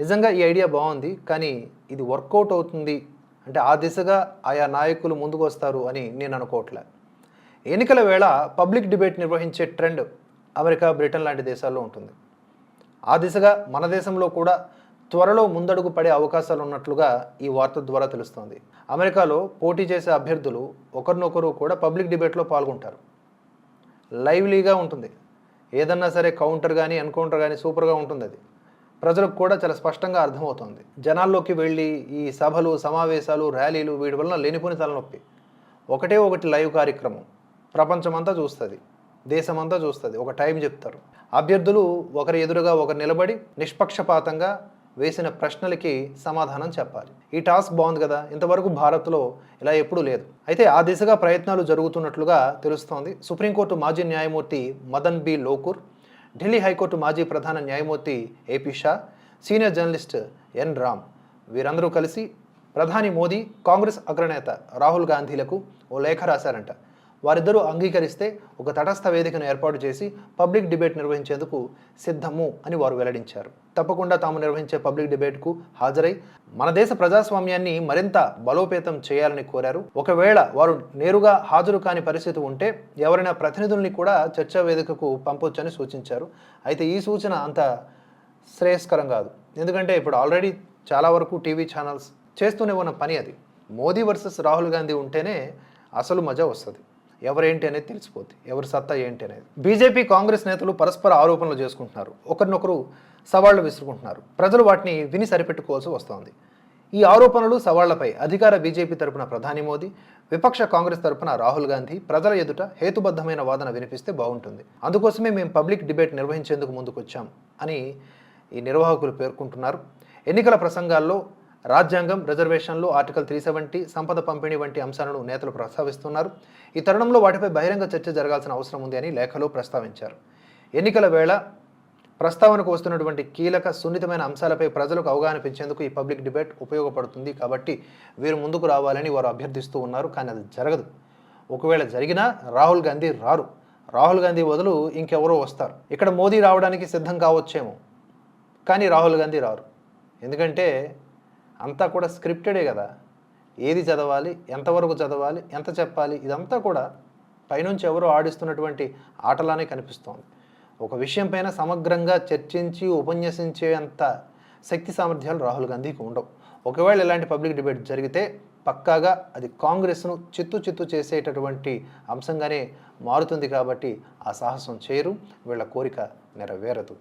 నిజంగా ఈ ఐడియా బాగుంది కానీ ఇది వర్కౌట్ అవుతుంది. అంటే ఆ దిశగా ఆయా నాయకులు ముందుకు వస్తారు అని నేను అనుకోవట్లే. ఎన్నికల వేళ పబ్లిక్ డిబేట్ నిర్వహించే ట్రెండ్ అమెరికా బ్రిటన్ లాంటి దేశాల్లో ఉంటుంది. ఆ దిశగా మన దేశంలో కూడా త్వరలో ముందడుగు పడే అవకాశాలు ఉన్నట్లుగా ఈ వార్త ద్వారా తెలుస్తోంది. అమెరికాలో పోటీ చేసే అభ్యర్థులు ఒకరినొకరు కూడా పబ్లిక్ డిబేట్లో పాల్గొంటారు. లైవ్లీగా ఉంటుంది. ఏదన్నా సరే కౌంటర్ కానీ ఎన్కౌంటర్ కానీ సూపర్గా ఉంటుంది అది ప్రజలకు కూడా చాలా స్పష్టంగా అర్థమవుతుంది. జనాల్లోకి వెళ్ళి ఈ సభలు సమావేశాలు ర్యాలీలు వీటి వలన లేనిపోని తలనొప్పి. ఒకటే ఒకటి లైవ్ కార్యక్రమం. ప్రపంచమంతా చూస్తుంది. దేశమంతా చూస్తుంది. ఒక టైం చెప్తారు. అభ్యర్థులు ఒకరి ఎదురుగా ఒకరు నిలబడి నిష్పక్షపాతంగా వేసిన ప్రశ్నలకి సమాధానం చెప్పాలి. ఈ టాస్క్ బాగుంది కదా. ఇంతవరకు భారత్లో ఇలా ఎప్పుడూ లేదు. అయితే ఆ దిశగా ప్రయత్నాలు జరుగుతున్నట్లుగా తెలుస్తోంది. సుప్రీంకోర్టు మాజీ న్యాయమూర్తి Madan B. Lokur Delhi high court మాజీ ప్రధాన న్యాయమూర్తి A P Shah senior journalist N Ram. వీరందరూ కలిసి ప్రధాని మోదీ కాంగ్రెస్ అగ్రనేత రాహుల్ గాంధీలకు ఓ లేఖ రాశారంట. వారిద్దరూ అంగీకరిస్తే ఒక తటస్థ వేదికను ఏర్పాటు చేసి పబ్లిక్ డిబేట్ నిర్వహించేందుకు సిద్ధము అని వారు వెల్లడించారు. తప్పకుండా తాము నిర్వహించే పబ్లిక్ డిబేట్కు హాజరై మన దేశ ప్రజాస్వామ్యాన్ని మరింత బలోపేతం చేయాలని కోరారు. ఒకవేళ వారు నేరుగా హాజరు కాని పరిస్థితి ఉంటే ఎవరైనా ప్రతినిధుల్ని కూడా చర్చా వేదికకు పంపొచ్చని సూచించారు. అయితే ఈ సూచన అంత శ్రేయస్కరం కాదు. ఎందుకంటే ఇప్పుడు ఆల్రెడీ చాలా వరకు టీవీ ఛానల్స్ చేస్తూనే ఉన్న పని అది. మోదీ వర్సెస్ రాహుల్ గాంధీ ఉంటేనే అసలు మజా వస్తుంది. ఎవరేంటి అనేది తెలిసిపోద్ది ఎవరి సత్తా ఏంటి అనేది. బీజేపీ కాంగ్రెస్ నేతలు పరస్పర ఆరోపణలు చేసుకుంటున్నారు. ఒకరినొకరు సవాళ్ళు విసురుకుంటున్నారు. ప్రజలు వాటిని విని సరిపెట్టుకోవాల్సి వస్తోంది. ఈ ఆరోపణలు సవాళ్ళపై అధికార బీజేపీ తరపున ప్రధాని మోదీ విపక్ష కాంగ్రెస్ తరపున రాహుల్ గాంధీ ప్రజల ఎదుట హేతుబద్ధమైన వాదన వినిపిస్తే బాగుంటుంది. అందుకోసమే మేము పబ్లిక్ డిబేట్ నిర్వహించేందుకు ముందుకొచ్చాం అని ఈ నిర్వాహకులు పేర్కొంటున్నారు. ఎన్నికల ప్రసంగాల్లో రాజ్యాంగం రిజర్వేషన్లు ఆర్టికల్ త్రీ సెవెంటీ సంపద పంపిణీ వంటి అంశాలను నేతలు ప్రస్తావిస్తున్నారు. ఈ తరుణంలో వాటిపై బహిరంగ చర్చ జరగాల్సిన అవసరం ఉంది అని లేఖలో ప్రస్తావించారు. ఎన్నికల వేళ ప్రస్తావనకు వస్తున్నటువంటి కీలక సున్నితమైన అంశాలపై ప్రజలకు అవగాహన పెంచేందుకు ఈ పబ్లిక్ డిబేట్ ఉపయోగపడుతుంది కాబట్టి వీరు ముందుకు రావాలని వారు అభ్యర్థిస్తూ ఉన్నారు కానీ అది జరగదు. ఒకవేళ జరిగినా రాహుల్ గాంధీ రారు. రాహుల్ గాంధీ బదులు ఇంకెవరో వస్తారు. ఇక్కడ మోదీ రావడానికి సిద్ధం కావచ్చేమో కానీ రాహుల్ గాంధీ రారు. ఎందుకంటే అంతా కూడా స్క్రిప్టెడే కదా. ఏది చదవాలి ఎంతవరకు చదవాలి ఎంత చెప్పాలి ఇదంతా కూడా పైనుంచి ఎవరో ఆడిస్తున్నటువంటి ఆటలానే కనిపిస్తోంది. ఒక విషయం పైన సమగ్రంగా చర్చించి ఉపన్యసించే అంత శక్తి సామర్థ్యాలు రాహుల్ గాంధీకి ఉండవు. ఒకవేళ ఇలాంటి పబ్లిక్ డిబేట్ జరిగితే పక్కాగా అది కాంగ్రెస్ను చిత్తు చిత్తు చేసేటటువంటి అంశంగానే మారుతుంది కాబట్టి ఆ సాహసం చేయరు వీళ్ళ కోరిక నెరవేరదు.